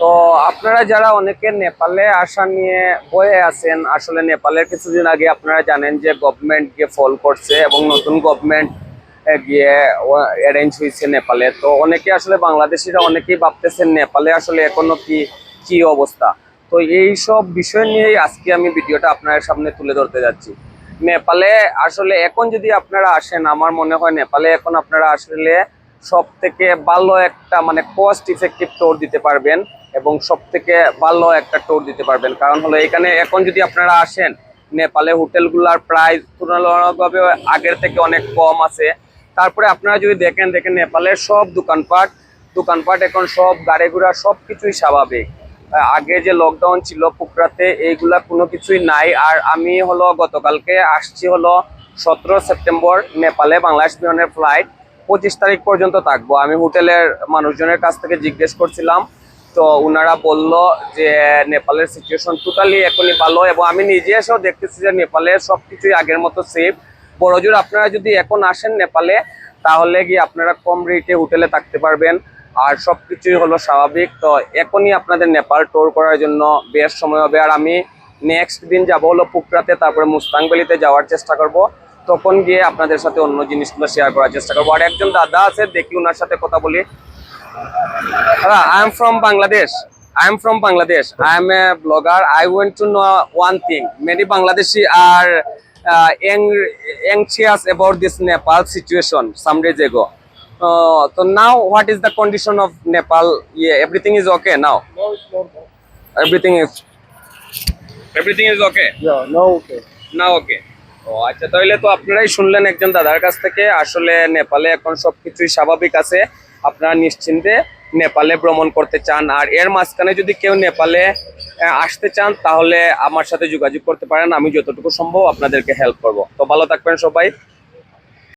তো আপনারা যারা অনেকে নেপালে আসা নিয়ে বয়ে আছেন, আসলে নেপালের কিছুদিন আগে আপনারা জানেন যে গভর্নমেন্ট গিয়ে ফল করছে এবং নতুন গভর্নমেন্ট গিয়ে অ্যারেঞ্জ হয়েছে নেপালে। তো অনেকে আসলে বাংলাদেশিরা অনেকেই ভাবতেছেন নেপালে আসলে এখনও কি কি অবস্থা? তো এই সব বিষয় নিয়েই আজকে আমি ভিডিওটা আপনার সামনে তুলে ধরতে যাচ্ছি। নেপালে আসলে এখন যদি আপনারা আসেন, আমার মনে হয় নেপালে এখন আপনারা আসলে সব থেকে ভালো একটা মানে কস্ট ইফেক্টিভ ট্যুর দিতে পারবেন। এবং সব থেকে ভালো একটা ট্যুর দিতে পারবেন। কারণ হলো এখানে এখন যদি আপনারা আসেন, নেপালে হোটেলগুলোর প্রাইস তুলনামূলকভাবে আগের থেকে অনেক কম আছে। তারপরে আপনারা যদি দেখেন দেখেন নেপালের সব দোকানপাট দোকানপাট এখন সব গাড়ি ঘোড়া সব কিছুই স্বাভাবিক আগে যে লকডাউন ছিল পুকরাতে, এইগুলা কোনো কিছুই নাই। আর আমি হলো গতকালকে আসছি হলো সতেরো সেপ্টেম্বর, নেপালে বাংলাদেশ বিমানের ফ্লাইট পঁচিশ তারিখ পর্যন্ত থাকব। আমি হোটেলের মানুষজনের কাছ থেকে জিজ্ঞেস করছিলাম তো ওনারা বলল যে, নেপালের সিচুয়েশন টোটালি এখনই ভালো এবং আমি নিজে এসেও দেখতেছি যে নেপালের সব কিছুই আগের মতো সেফ বড়জোর আপনারা যদি এখন আসেন নেপালে, তাহলে গিয়ে আপনারা কম রেটে হোটেলে থাকতে পারবেন। আর সব কিছুই হলো স্বাভাবিক। তো এখনই আপনাদের নেপাল ট্যুর করার জন্য বেশ সময় হবে। আর আমি নেক্সট দিন যাব হলো পুকরাতে, তারপরে মুস্তাংবেলিতে যাওয়ার চেষ্টা করব। তখন গিয়ে আপনাদের সাথে অন্য জিনিসগুলো শেয়ার করার চেষ্টা করব। আর একজন দাদা আছে, দেখি ওনার সাথে কথা বলি। I am from Bangladesh. I am from Bangladesh. I am a blogger. I want to know one thing. Many Bangladeshi are uh, anxious about this Nepal situation some days ago. Uh, so now, what is the condition of Nepal? Yeah, everything is okay now. No, it's normal. Everything is everything is okay. Yeah, no, okay. না ওকে ও আচ্ছা তাহলে তো আপনারাই শুনলেন একজন দাদার কাছ থেকে আসলে নেপালে এখন সবকিছুই স্বাভাবিক আছে আপনারা নিশ্চিন্তে নেপালে ভ্রমণ করতে চান। আর এর মাঝখানে যদি কেউ নেপালে আসতে চান, তাহলে আমার সাথে যোগাযোগ করতে পারেন। আমি যতটুকু সম্ভব আপনাদেরকে হেল্প করব। তো ভালো থাকবেন সবাই।